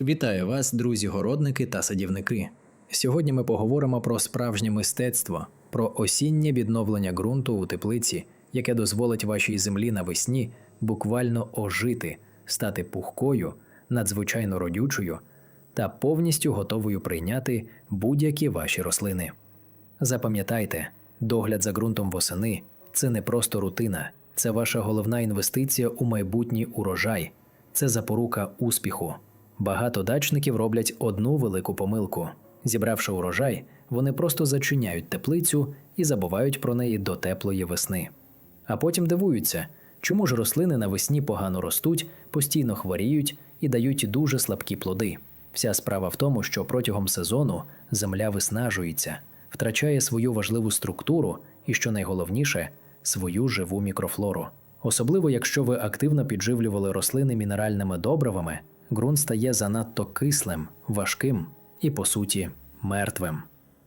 Вітаю вас, друзі-городники та садівники. Сьогодні ми поговоримо про справжнє мистецтво, про осіннє відновлення ґрунту у теплиці, яке дозволить вашій землі навесні буквально ожити, стати пухкою, надзвичайно родючою та повністю готовою прийняти будь-які ваші рослини. Запам'ятайте, догляд за ґрунтом восени це не просто рутина, це ваша головна інвестиція у майбутній урожай, це запорука успіху. Багато дачників роблять одну велику помилку. Зібравши урожай, вони просто зачиняють теплицю і забувають про неї до теплої весни. А потім дивуються, чому ж рослини навесні погано ростуть, постійно хворіють і дають дуже слабкі плоди. Вся справа в тому, що протягом сезону земля виснажується, втрачає свою важливу структуру і, що найголовніше, свою живу мікрофлору. Особливо, якщо ви активно підживлювали рослини мінеральними добривами, ґрунт стає занадто кислим, важким і, по суті, мертвим.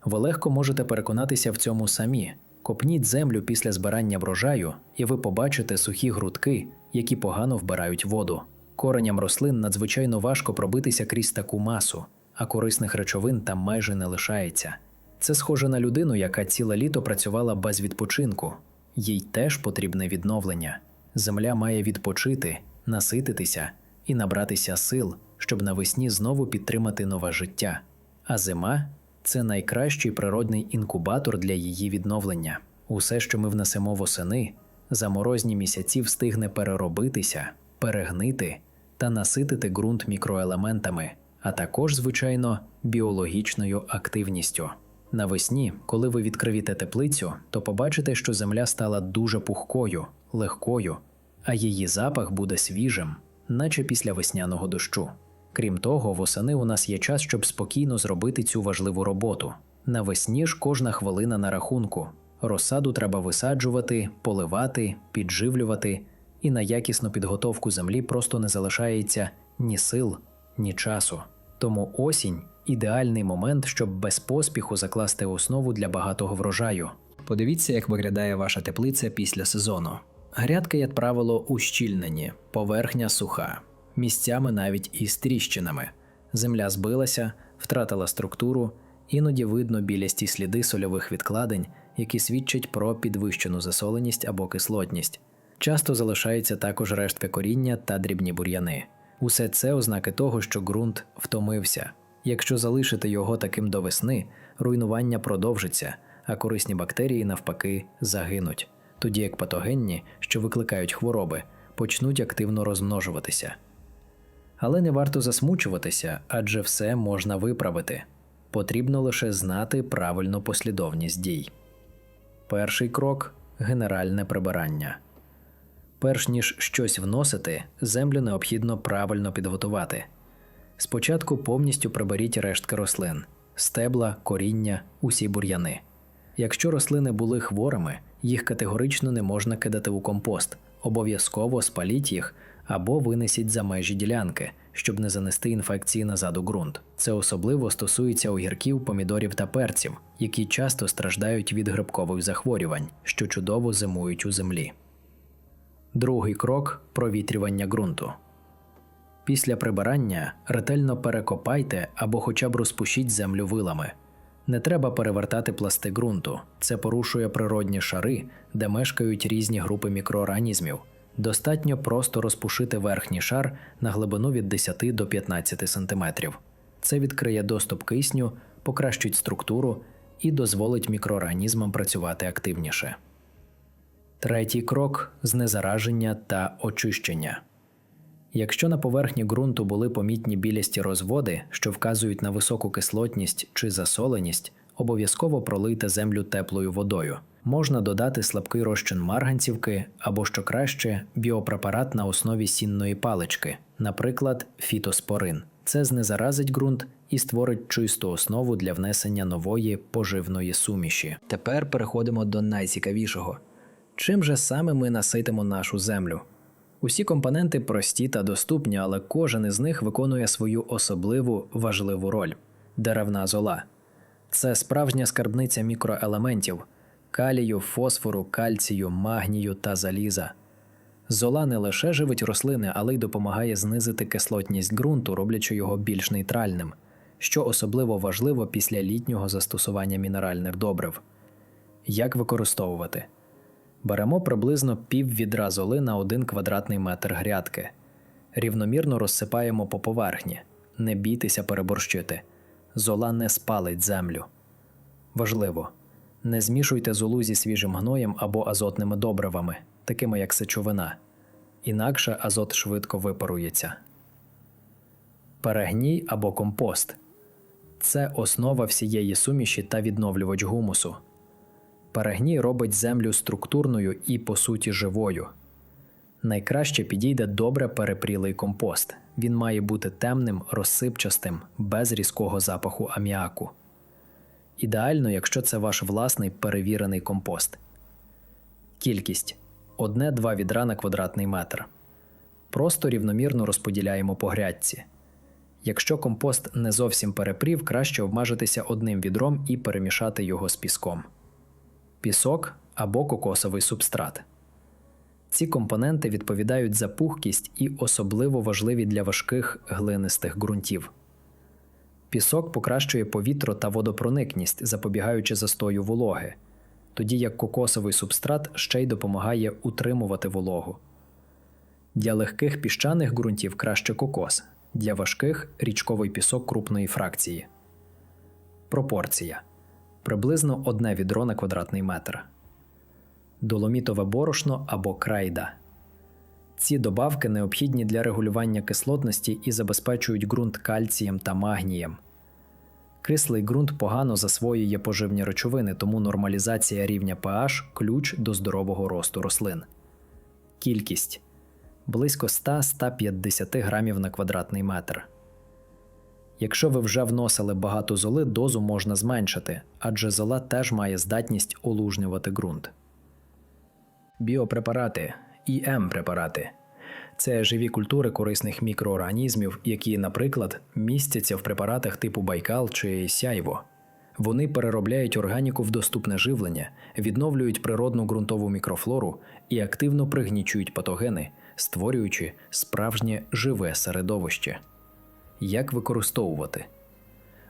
Ви легко можете переконатися в цьому самі. Копніть землю після збирання врожаю, і ви побачите сухі грудки, які погано вбирають воду. Кореням рослин надзвичайно важко пробитися крізь таку масу, а корисних речовин там майже не лишається. Це схоже на людину, яка ціле літо працювала без відпочинку. Їй теж потрібне відновлення. Земля має відпочити, насититися і набратися сил, щоб навесні знову підтримати нове життя. А зима це найкращий природний інкубатор для її відновлення. Усе, що ми внесемо восени, за морозні місяці встигне переробитися, перегнити та наситити ґрунт мікроелементами, а також, звичайно, біологічною активністю. Навесні, коли ви відкривіте теплицю, то побачите, що земля стала дуже пухкою, легкою, а її запах буде свіжим, наче після весняного дощу. Крім того, восени у нас є час, щоб спокійно зробити цю важливу роботу. Навесні ж кожна хвилина на рахунку. Розсаду треба висаджувати, поливати, підживлювати, і на якісну підготовку землі просто не залишається ні сил, ні часу. Тому осінь ідеальний момент, щоб без поспіху закласти основу для багатого врожаю. Подивіться, як виглядає ваша теплиця після сезону. Грядки, як правило, ущільнені, поверхня суха, місцями навіть із тріщинами. Земля збилася, втратила структуру, іноді видно білясті сліди сольових відкладень, які свідчать про підвищену засоленість або кислотність. Часто залишаються також рештки коріння та дрібні бур'яни. Усе це ознаки того, що ґрунт втомився. Якщо залишити його таким до весни, руйнування продовжиться, а корисні бактерії навпаки загинуть, тоді як патогенні, що викликають хвороби, почнуть активно розмножуватися. Але не варто засмучуватися, адже все можна виправити. Потрібно лише знати правильну послідовність дій. Перший крок генеральне прибирання. Перш ніж щось вносити, землю необхідно правильно підготувати. Спочатку повністю приберіть рештки рослин, стебла, коріння, усі бур'яни. Якщо рослини були хворими, їх категорично не можна кидати у компост, обов'язково спаліть їх або винесіть за межі ділянки, щоб не занести інфекції назад у ґрунт. Це особливо стосується огірків, помідорів та перців, які часто страждають від грибкових захворювань, що чудово зимують у землі. Другий крок провітрювання ґрунту. Після прибирання ретельно перекопайте або хоча б розпушіть землю вилами. Не треба перевертати пласти ґрунту, це порушує природні шари, де мешкають різні групи мікроорганізмів. Достатньо просто розпушити верхній шар на глибину від 10 до 15 см. Це відкриє доступ кисню, покращить структуру і дозволить мікроорганізмам працювати активніше. Третій крок знезараження та очищення. Якщо на поверхні ґрунту були помітні білясті розводи, що вказують на високу кислотність чи засоленість, обов'язково пролийте землю теплою водою. Можна додати слабкий розчин марганцівки або, що краще, біопрепарат на основі сінної палички, наприклад, фітоспорин. Це знезаразить ґрунт і створить чисту основу для внесення нової поживної суміші. Тепер переходимо до найцікавішого. Чим же саме ми наситимо нашу землю? Усі компоненти прості та доступні, але кожен із них виконує свою особливу важливу роль деревна зола. Це справжня скарбниця мікроелементів калію, фосфору, кальцію, магнію та заліза. Зола не лише живить рослини, але й допомагає знизити кислотність ґрунту, роблячи його більш нейтральним, що особливо важливо після літнього застосування мінеральних добрив. Як використовувати? Беремо приблизно пів відра золи на 1 квадратний метр грядки. Рівномірно розсипаємо по поверхні. Не бійтеся переборщити. Зола не спалить землю. Важливо. Не змішуйте золу зі свіжим гноєм або азотними добривами, такими як сечовина. Інакше азот швидко випарується. Перегній або компост це основа всієї суміші та відновлювач гумусу. Перегній робить землю структурною і, по суті, живою. Найкраще підійде добре перепрілий компост. Він має бути темним, розсипчастим, без різкого запаху аміаку. Ідеально, якщо це ваш власний перевірений компост. Кількість 1-2 відра на квадратний метр. Просто рівномірно розподіляємо по грядці. Якщо компост не зовсім перепрів, краще обмежитися одним відром і перемішати його з піском. Пісок або кокосовий субстрат. Ці компоненти відповідають за пухкість і особливо важливі для важких глинистих ґрунтів. Пісок покращує повітря та водопроникність, запобігаючи застою вологи, тоді як кокосовий субстрат ще й допомагає утримувати вологу. Для легких піщаних ґрунтів краще кокос, для важких річковий пісок крупної фракції. Пропорція приблизно одне відро на квадратний метр. Доломітове борошно або крайда. Ці добавки необхідні для регулювання кислотності і забезпечують ґрунт кальцієм та магнієм. Кислий ґрунт погано засвоює поживні речовини, тому нормалізація рівня pH – ключ до здорового росту рослин. Кількість близько 100-150 грамів на квадратний метр. Якщо ви вже вносили багато золи, дозу можна зменшити, адже зола теж має здатність олужнювати ґрунт. Біопрепарати і М-препарати це живі культури корисних мікроорганізмів, які, наприклад, містяться в препаратах типу Байкал чи Сяйво. Вони переробляють органіку в доступне живлення, відновлюють природну ґрунтову мікрофлору і активно пригнічують патогени, створюючи справжнє живе середовище. Як використовувати?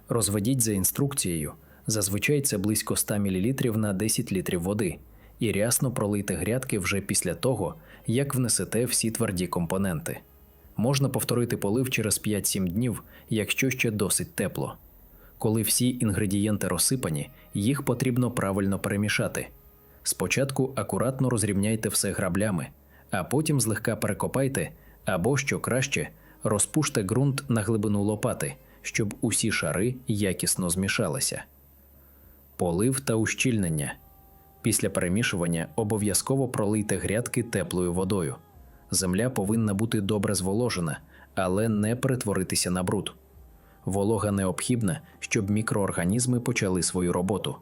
Розведіть за інструкцією. Зазвичай це близько 100 мл на 10 літрів води, і рясно пролийте грядки вже після того, як внесете всі тверді компоненти. Можна повторити полив через 5-7 днів, якщо ще досить тепло. Коли всі інгредієнти розсипані, їх потрібно правильно перемішати. Спочатку акуратно розрівняйте все граблями, а потім злегка перекопайте або, що краще, розпуште ґрунт на глибину лопати, щоб усі шари якісно змішалися. Полив та ущільнення. Після перемішування обов'язково пролийте грядки теплою водою. Земля повинна бути добре зволожена, але не перетворитися на бруд. Волога необхідна, щоб мікроорганізми почали свою роботу.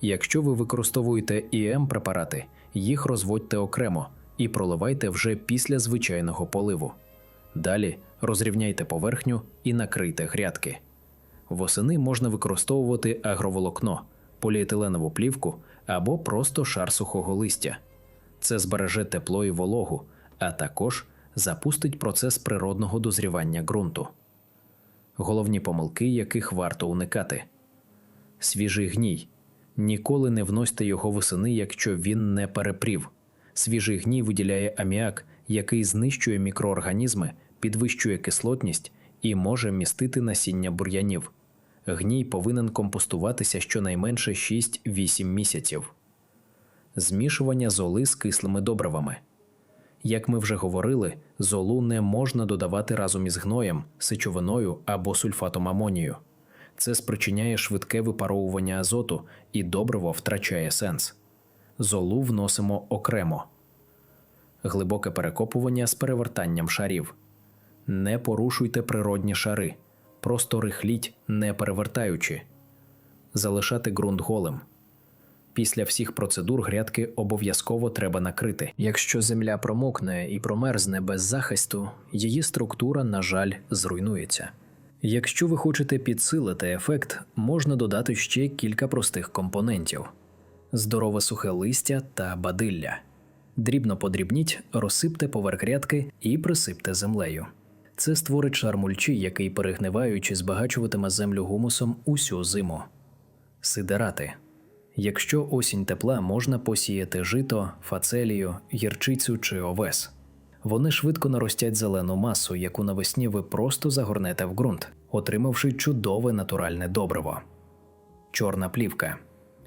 Якщо ви використовуєте ім препарати, їх розводьте окремо і проливайте вже після звичайного поливу. Далі розрівняйте поверхню і накрийте грядки. Восени можна використовувати агроволокно, поліетиленову плівку або просто шар сухого листя. Це збереже тепло і вологу, а також запустить процес природного дозрівання ґрунту. Головні помилки, яких варто уникати. Свіжий гній. Ніколи не вносьте його восени, якщо він не перепрів. Свіжий гній виділяє аміак, який знищує мікроорганізми, підвищує кислотність і може містити насіння бур'янів. Гній повинен компостуватися щонайменше 6-8 місяців. Змішування золи з кислими добривами. Як ми вже говорили, золу не можна додавати разом із гноєм, сечовиною або сульфатом амонію. Це спричиняє швидке випаровування азоту і добриво втрачає сенс. Золу вносимо окремо. Глибоке перекопування з перевертанням шарів. Не порушуйте природні шари, просто рихліть, не перевертаючи, залишати ґрунт голим. Після всіх процедур грядки обов'язково треба накрити. Якщо земля промокне і промерзне без захисту, її структура, на жаль, зруйнується. Якщо ви хочете підсилити ефект, можна додати ще кілька простих компонентів: здорове сухе листя та бадилля. Дрібно подрібніть, розсипте поверх грядки і присипте землею. Це створить шар мульчі, який, перегниваючи, збагачуватиме землю гумусом усю зиму. Сидерати. Якщо осінь тепла, можна посіяти жито, фацелію, гірчицю чи овес. Вони швидко наростять зелену масу, яку навесні ви просто загорнете в ґрунт, отримавши чудове натуральне добриво. Чорна плівка.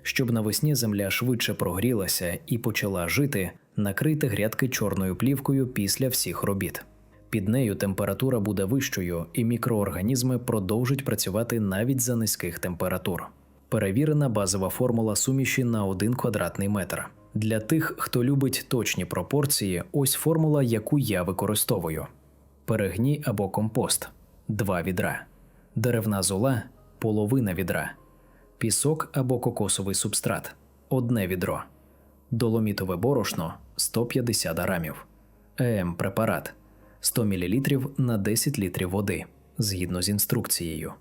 Щоб навесні земля швидше прогрілася і почала жити, накрийте грядки чорною плівкою після всіх робіт. Під нею температура буде вищою, і мікроорганізми продовжать працювати навіть за низьких температур. Перевірена базова формула суміші на 1 квадратний метр. Для тих, хто любить точні пропорції, ось формула, яку я використовую: перегній або компост 2 відра, деревна зола половина відра, пісок або кокосовий субстрат одне відро, доломітове борошно 150 грамів, ЕМ препарат 100 мл на 10 літрів води згідно з інструкцією.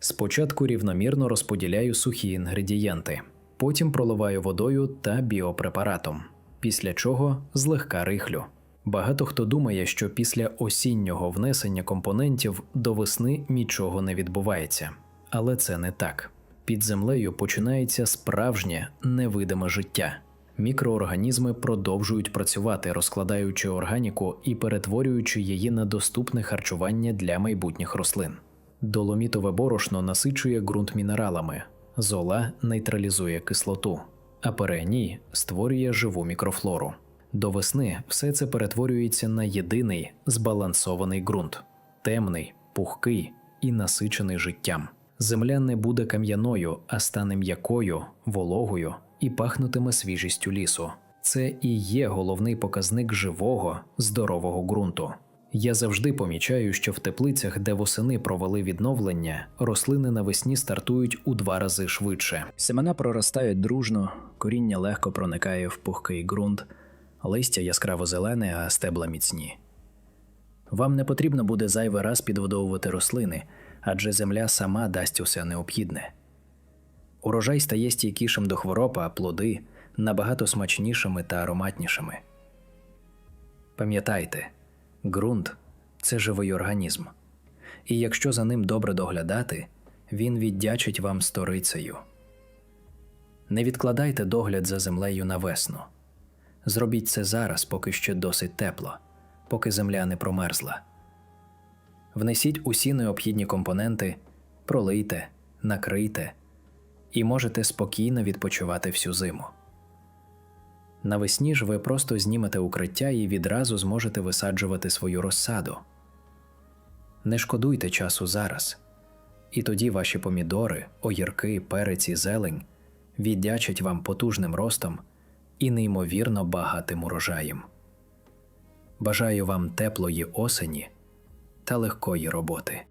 Спочатку рівномірно розподіляю сухі інгредієнти, потім проливаю водою та біопрепаратом, після чого злегка рихлю. Багато хто думає, що після осіннього внесення компонентів до весни нічого не відбувається, але це не так. Під землею починається справжнє невидиме життя. Мікроорганізми продовжують працювати, розкладаючи органіку і перетворюючи її на доступне харчування для майбутніх рослин. Доломітове борошно насичує ґрунт мінералами, зола нейтралізує кислоту, а перегній створює живу мікрофлору. До весни все це перетворюється на єдиний збалансований ґрунт, темний, пухкий і насичений життям. Земля не буде кам'яною, а стане м'якою, вологою і пахнутиме свіжістю лісу. Це і є головний показник живого, здорового ґрунту. Я завжди помічаю, що в теплицях, де восени провели відновлення, рослини навесні стартують у два рази швидше. Семена проростають дружно, коріння легко проникає в пухкий ґрунт, листя яскраво зелене, а стебла міцні. Вам не потрібно буде зайвий раз підгодовувати рослини, адже земля сама дасть усе необхідне. Урожай стає стійкішим до хвороб, а плоди набагато смачнішими та ароматнішими. Пам'ятайте, ґрунт це живий організм, і якщо за ним добре доглядати, він віддячить вам сторицею. Не відкладайте догляд за землею на весну. Зробіть це зараз, поки ще досить тепло, поки земля не промерзла. Внесіть усі необхідні компоненти, пролийте, накрийте і можете спокійно відпочивати всю зиму. Навесні ж ви просто знімете укриття і відразу зможете висаджувати свою розсаду. Не шкодуйте часу зараз, і тоді ваші помідори, огірки, перець і зелень віддячать вам потужним ростом і неймовірно багатим урожаєм. Бажаю вам теплої осені та легкої роботи.